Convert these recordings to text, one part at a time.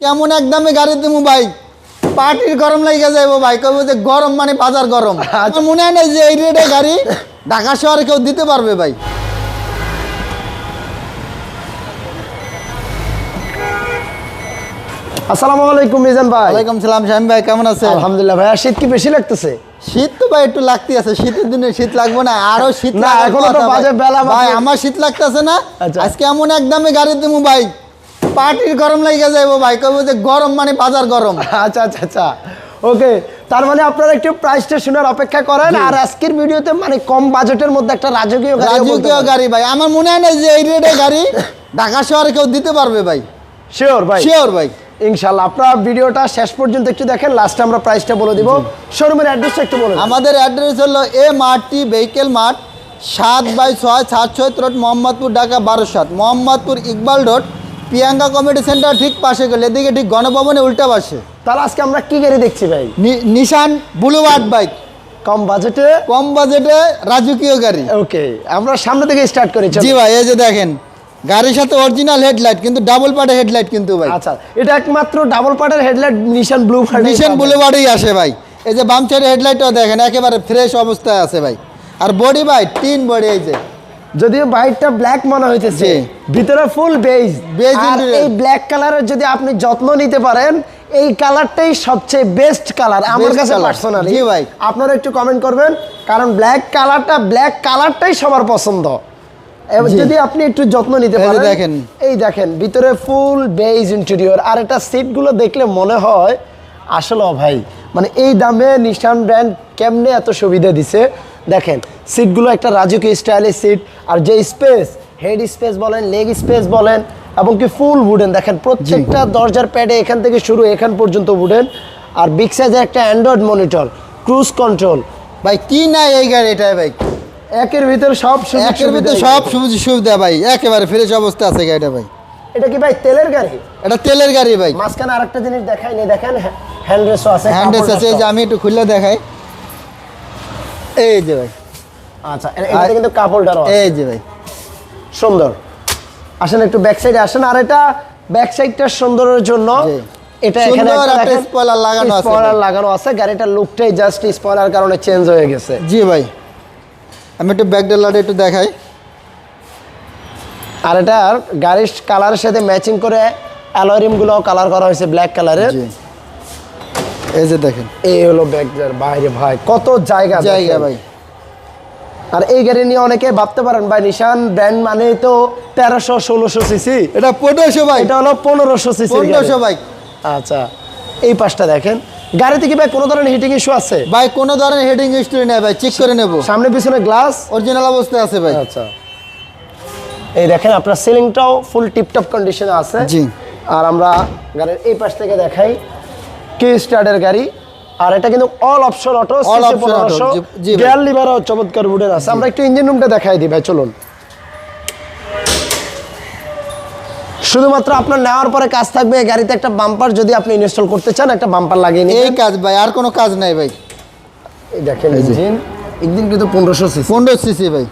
কেমন একদমে গাড়ি দিমু ভাই? পার্টির গরম লাগে যাইবো ভাই কইবো যে গরম মানে বাজার গরম। মনে হয় না যে এই রেটে গাড়ি ঢাকা শহরে কেউ দিতে পারবে ভাই। আসসালামু আলাইকুম মিজান ভাই। ওয়ালাইকুম সালাম শাহিম ভাই কেমন আছেন? আলহামদুলিল্লাহ ভাই শীত কি বেশি লাগতেছে? শীত তো ভাই একটু লাগতে আছে শীতের দিনে শীত লাগবে না আরও শীত না, এখনও তো বাজে বেলা ভাই আমার শীত লাগতেছে না আচ্ছা। আজকে এমন একদমে গাড়ি দিমু ভাই। পার্টির গরম লাগে যাইবো ভাই কইবো যে গরম মানে বাজার গরম। আচ্ছা আচ্ছা আচ্ছা। ওকে তার মানে আপনারা একটু প্রাইসটা শোনার অপেক্ষা করেন আর আজকের ভিডিওতে মানে কম বাজেটের মধ্যে একটা রাজকীয় গাড়ি রাজকীয় গাড়ি ভাই আমার মনে হয় না যে এই রেটে গাড়ি ঢাকা শহরে কেউ দিতে পারবে ভাই। শিওর ভাই। শিওর ভাই। ইনশাল্লাহ আপনারা ভিডিওটা শেষ পর্যন্ত একটু দেখেন লাস্টে আমরা প্রাইসটা বলে দিব। শোরুমের অ্যাড্রেসটা একটু বলে আমাদের অ্যাড্রেস হলো এ মার্টি ভেহিকেল মার্ট সাত বাই ছয় সাত ছয় রোড মোহাম্মদপুর ঢাকা বারো সাত Mohammadpur Iqbal road Priyanka committee centre ঠিক পাশে গেলে এদিকে ঠিক গণভবনে উল্টা পাশে। তাহলে আজকে আমরা কি গাড়ি দেখছি ভাই? নিশান বুলুবার্ড বাইক। কম বাজেটে? কম বাজেটে রাজকীয় গাড়ি। ওকে আমরা সামনে থেকে স্টার্ট করি চলো। জি ভাই এই যে দেখেন গাড়ির সাথে অরিজিনাল হেডলাইট কিন্তু ডাবল পাটে হেডলাইট কিন্তু ভাই। আচ্ছা এটা একমাত্র ডাবল পার্টের হেডলাইট নিশান ব্লু নিশান বুলেবার্ডেই আসে ভাই। এই যে বাম সাইডের হেডলাইটটাও দেখেন একেবারে ফ্রেশ অবস্থায় আছে ভাই। আর বডি ভাই তিন বডি এই যে। যদিও বাইকটা ব্ল্যাক মনে হইতেছে। ভিতরে ফুল বেজ আর এই ব্ল্যাক কালারের যদি আপনি যত্ন নিতে পারেন এই কালারটাই সবচেয়ে বেস্ট কালার আমার কাছে। পার্সোনালি জি ভাই। আপনারা একটু কমেন্ট করবেন কারণ ব্ল্যাক কালারটা ব্ল্যাক কালারটাই সবার পছন্দ। যদি আপনি একটু যত্ন নিতে পারেন দেখেন। এই দেখেন ভিতরে ফুল বেজ ইন্টেরিয়র আর এটা সিটগুলো দেখলে মনে হয় আসলে ভাই মানে এই দামে নিশান ব্র্যান্ড কেমনে এত সুবিধা দিছে? দেখেন সিটগুলো একটা রাজকীয় স্টাইলের সিট আর যে স্পেস হেড স্পেস বলেন লেগ স্পেস বলেন এবং কি ফুল উডেন দেখেন প্রত্যেকটা দরজার প্যাডে এখান থেকে শুরু এখান পর্যন্ত উডেন আর বিগ সাইজের একটা অ্যান্ড্রয়েড মনিটর ক্রুজ কন্ট্রোল ভাই কি নাই এই গাড়িটায় ভাই? একের ভিতরে সব একের ভিতরে সব সুবিধা সুবিধা ভাই একেবারে ফ্রেশ অবস্থা আছে গাড়িটা ভাই। এটা কি ভাই তেলের গাড়ি? এটা তেলের গাড়ি ভাই। মাঝখানে আরেকটা জিনিস দেখাই নি দেখেন হ্যান্ড রেসও আছে হ্যান্ডেস কাপড় আছে এই যে আমি একটু খুলে দেখাই। এই যে ভাই। আচ্ছা এ- কিন্তু কাপড়টারও এই যে ভাই। সুন্দর। আসেন একটু ব্যাক সাইডে আসেন আর এটা ব্যাক সাইডটার সুন্দরের জন্য এটা এখানে একটা spoiler লাগানো আছে। স্পয়লার লাগানো আছে গাড়িটার লুকটাই জাস্ট স্পয়লার কারণে চেঞ্জ হয়ে গেছে। জি ভাই। আমি একটু ব্যাক ডেলারটা একটু দেখাই। আর এটার গাড়ির কালারের সাথে ম্যাচিং করে অ্যালোরিমগুলো কালার করা হয়েছে ব্ল্যাক কালারের এই যে দেখেন। এই হলো ব্যাগটার বাইরে ভাই কত জায়গা জায়গা ভাই। আর এই গাড়ি নিয়ে অনেকে ভাবতে পারেন ভাই নিশান ব্র্যান্ড মানে তো তেরোশো ষোলোশো সিসি এটা পনেরোশো ভাই এটা হলো পনেরোশো সিসি পনেরোশো ভাই আচ্ছা এই পাশটা দেখেন। গাড়িতে কি ভাই কোনো ধরনের হিটিং ইস্যু আছে? ভাই কোনো ধরনের হেডিং হিস্ট্রি নেই ভাই চেক করে নেব। সামনে পিছনে গ্লাস অরিজিনাল অবস্থায় আছে ভাই। আচ্ছা। এই দেখেন আপনার সিলিংটাও ফুল টিপটপ কন্ডিশনে আছে। জি। আর আমরা গাড়ির এই পাশ থেকে দেখাই কে স্টার্টের গাড়ি। আর এটা কিন্তু অল অপশন অটো। গিয়ার লিভারও চমৎকার উডেন আছে। আমরা একটু ইঞ্জিন রুমটা দেখাই দিই ভাই চলুন। শুধুমাত্র আপনার নেওয়ার পরে কাজ থাকবে গাড়িতে একটা বাম্পার যদি আপনি ইনস্টল করতে চান একটা বাম্পার লাগিয়ে নিন এই কাজ ভাই আর কোনো কাজ নাই ভাই। এই দেখেন ইঞ্জিন ইঞ্জিন কিন্তু পনেরোশো সিসি পনেরো সিসি ভাই।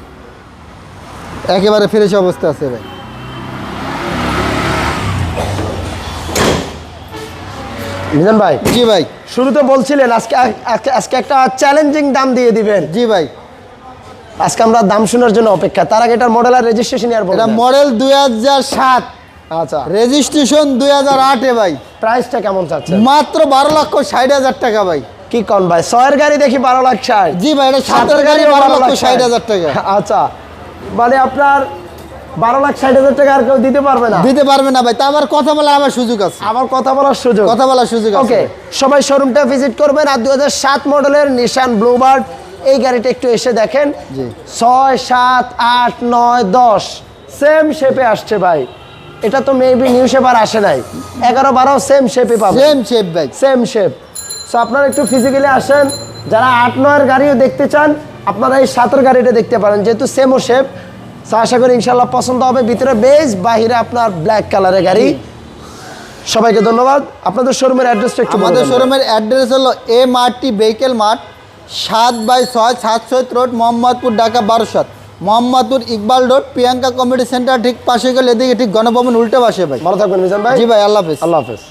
একেবারে ফ্রেশ অবস্থা আছে ভাই। মিজান ভাই জি ভাই। শুরুতে বলছিলেন আজকে আজকে একটা চ্যালেঞ্জিং দাম দিয়ে দিবেন। জি ভাই। আজকে আমরা দাম শোনার জন্য অপেক্ষা। তার আগে এটার মডেল আর রেজিস্ট্রেশন ইয়ার এটা মডেল দুই হাজার সাত। আচ্ছা। রেজিস্ট্রেশন দুই হাজার আটে ভাই। প্রাইসটা কেমন চাচ্ছেন? মাত্র বারো লক্ষ ষাট হাজার টাকা ভাই। কি কন ভাই? ছয়ের গাড়ি দেখি বারো লাখ ষাট। জি ভাই এটা সাতের গাড়ি বারো লক্ষ ষাট। হাজার টাকা। আচ্ছা। মানে আপনার বারো লাখ ষাট হাজার টাকা আর কেউ দিতে পারবে না। দিতে পারবে না ভাই। তা আবার কথা বলার আবার সুযোগ আছে। আবার কথা বলার সুযোগ। কথা বলার সুযোগ আছে। ওকে সবাই শোরুমটা ভিজিট করবেন আর দু মডেলের নিশান ব্লুবার্ড এই গাড়িটা একটু এসে দেখেন। ছয় সাত আট নয় দশ সেম শেপে আসছে ভাই। এটা তো মেবি নিউ শেপ আর আসে নাই। এগারো বারো সেম শেপে পাবেন। সেম শেপ ভাই। সেম শেপ সো আপনারা একটু ফিজিক্যালি আসেন। যারা আট নয়ের গাড়িও দেখতে চান আপনারা এই সাতের গাড়িটা দেখতে পারেন। যেহেতু সেমও শেপ সো আশা করি ইনশাল্লাহ পছন্দ হবে। ভিতরে বেজ বাহিরে আপনার ব্ল্যাক কালারের গাড়ি। সবাইকে ধন্যবাদ। আপনাদের শোরুমের অ্যাড্রেসটা একটু আমাদের শোরুমের অ্যাড্রেস হলো এম আরটি ভেহিকেল মার্ট সাত বাই ছয় সাতশো রোড মোহাম্মদপুর ঢাকা বারো সাত Mohammadpur Iqbal road Priyanka committee centre ঠিক পাশে গেলে এদিকে ঠিক গণভবন উল্টে পাশে ভাই। ভালো থাকবেন মিজান ভাই। জি ভাই আল্লাহ হাফেজ। আল্লাহ হাফেজ।